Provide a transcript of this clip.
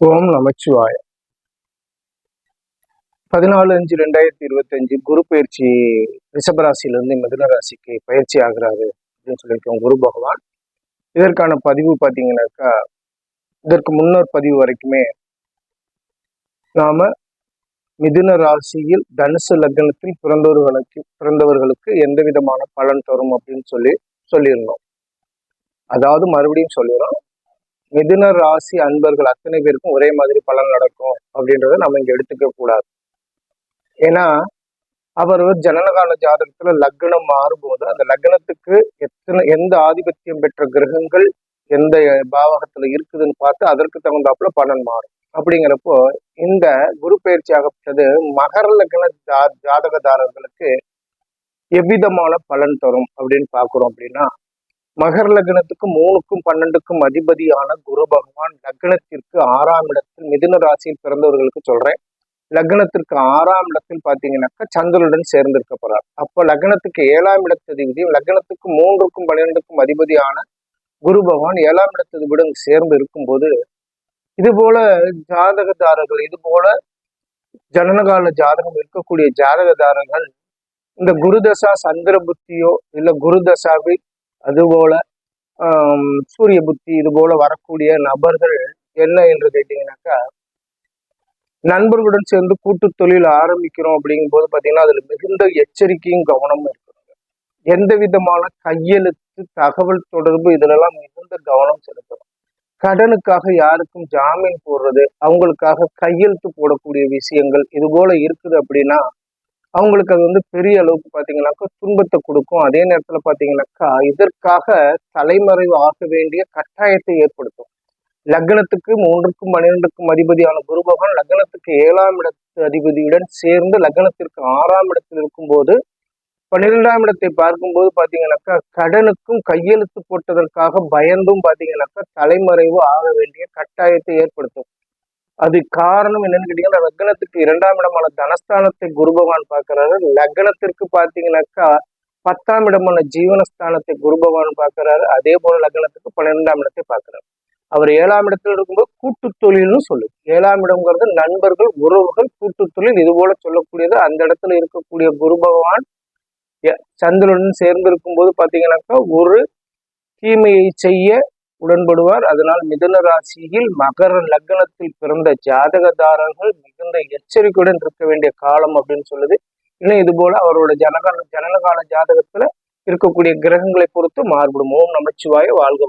ஓம் நமச்சிவாய பதினாலு அஞ்சு ரெண்டாயிரத்தி இருபத்தஞ்சு குரு பயிற்சி ரிஷபராசியிலிருந்து மிதுன ராசிக்கு பயிற்சி ஆகிறாரு அப்படின்னு சொல்லியிருக்கோம் குரு பகவான். இதற்கான பதிவு பார்த்தீங்கன்னாக்கா இதற்கு முன்னோர் பதிவு வரைக்குமே நாம மிதுன ராசியில் தனுசு லக்னத்தில் பிறந்தவர்களுக்கு பிறந்தவர்களுக்கு எந்த விதமான பலன் தரும் அப்படின்னு சொல்லி சொல்லியிருந்தோம். அதாவது மறுபடியும் சொல்லிடுறோம். மிதுன ராசி அன்பர்கள் அத்தனை பேருக்கும் ஒரே மாதிரி பலன் நடக்கும் அப்படின்றத நம்ம இங்க எடுத்துக்க கூடாது. ஏன்னா அவர் ஜனனகால ஜாதகத்துல லக்னம் மாறும்போது அந்த லக்னத்துக்கு எத்தனை எந்த ஆதிபத்தியம் பெற்ற கிரகங்கள் எந்த பாவகத்துல இருக்குதுன்னு பார்த்து அதற்கு தகுந்தாப்புல பலன் மாறும். அப்படிங்கிறப்போ இந்த குரு பயிற்சி ஆகப்பட்டது மகர லக்ன ஜா ஜாதகதாரர்களுக்கு எவ்விதமான பலன் தரும் அப்படின்னு பாக்குறோம் அப்படின்னா மகர் லக்னத்துக்கு மூணுக்கும் பன்னெண்டுக்கும் அதிபதியான குரு பகவான் லக்னத்திற்கு ஆறாம் இடத்தில் மிதுன ராசியில் பிறந்தவர்களுக்கு சொல்றேன். லக்னத்திற்கு ஆறாம் இடத்தில் பாத்தீங்கன்னாக்கா சந்திரனுடன் சேர்ந்திருக்க போறார். அப்போ லக்னத்துக்கு ஏழாம் இடத்ததிபதியும் லக்னத்துக்கு மூன்றுக்கும் பன்னிரெண்டுக்கும் அதிபதியான குரு பகவான் ஏழாம் இடத்ததிபதியுடன் சேர்ந்து இருக்கும்போது இது போல ஜாதகதாரர்கள் இது போல ஜனனகால ஜாதகம் இருக்கக்கூடிய ஜாதகதாரர்கள் இந்த குருதசா சந்திர புத்தியோ இல்ல குருதசாவில் அதுபோல சூரிய புத்தி இது போல வரக்கூடிய நபர்கள் என்ன என்று கேட்டீங்கன்னாக்கா நண்பர்களுடன் சேர்ந்து கூட்டு தொழில் ஆரம்பிக்கிறோம் அப்படிங்கும் போது பாத்தீங்கன்னா அதுல மிகுந்த எச்சரிக்கையும் கவனமும் இருக்கணும். எந்த விதமான கையெழுத்து தகவல் தொடர்பு இதிலெல்லாம் மிகுந்த கவனம் செலுத்தணும். கடனுக்காக யாருக்கும் ஜாமீன் போடுறது அவங்களுக்காக கையெழுத்து போடக்கூடிய விஷயங்கள் இது போல இருக்குது அப்படின்னா அவங்களுக்கு அது வந்து பெரிய அளவுக்கு பார்த்தீங்கன்னாக்கா துன்பத்தை கொடுக்கும். அதே நேரத்தில் பார்த்தீங்கன்னாக்கா இதற்காக தலைமறைவு ஆக வேண்டிய கட்டாயத்தை ஏற்படுத்தும். லக்னத்துக்கு மூன்றுக்கும் பன்னிரெண்டுக்கும் அதிபதியான குரு பகவான் லக்னத்துக்கு ஏழாம் இடத்து அதிபதியுடன் சேர்ந்து லக்னத்திற்கு ஆறாம் இடத்தில் இருக்கும்போது பன்னிரெண்டாம் இடத்தை பார்க்கும்போது பார்த்தீங்கன்னாக்கா கடனுக்கும் கையெழுத்து போட்டதற்காக பயந்தும் பார்த்தீங்கன்னாக்கா தலைமறைவு ஆக வேண்டிய கட்டாயத்தை ஏற்படுத்தும். அது காரணம் என்னன்னு கேட்டீங்கன்னா லக்னத்துக்கு இரண்டாம் இடமான தனஸ்தானத்தை குரு பகவான் பார்க்கிறாரு. லக்னத்திற்கு பார்த்தீங்கன்னாக்கா பத்தாம் இடமான ஜீவனஸ்தானத்தை குரு பகவான் பார்க்கிறாரு. அதே போல லக்னத்துக்கு பன்னிரெண்டாம் இடத்தை பார்க்கிறாரு. அவர் ஏழாம் இடத்துல இருக்கும்போது கூட்டு தொழில்னு சொல்லுது ஏழாம் இடம்ங்கிறது நண்பர்கள் உறவுகள் கூட்டு தொழில் இது போல சொல்லக்கூடியது. அந்த இடத்துல இருக்கக்கூடிய குரு பகவான் சந்திரனுடன் சேர்ந்து இருக்கும்போது பாத்தீங்கன்னாக்கா ஒரு தீமையை செய்ய உடன்படுவார். அதனால் மிதுன ராசியில் மகர லக்னத்தில் பிறந்த ஜாதகதாரர்கள் மிகுந்த எச்சரிக்கையுடன் இருக்க வேண்டிய காலம் அப்படின்னு சொல்லுது. இன்னும் இது போல அவரோட ஜனகால ஜனனகால ஜாதகத்துல இருக்கக்கூடிய கிரகங்களை பொறுத்து மாறுபடும். ஓம் நமச்சிவாய வாழ்க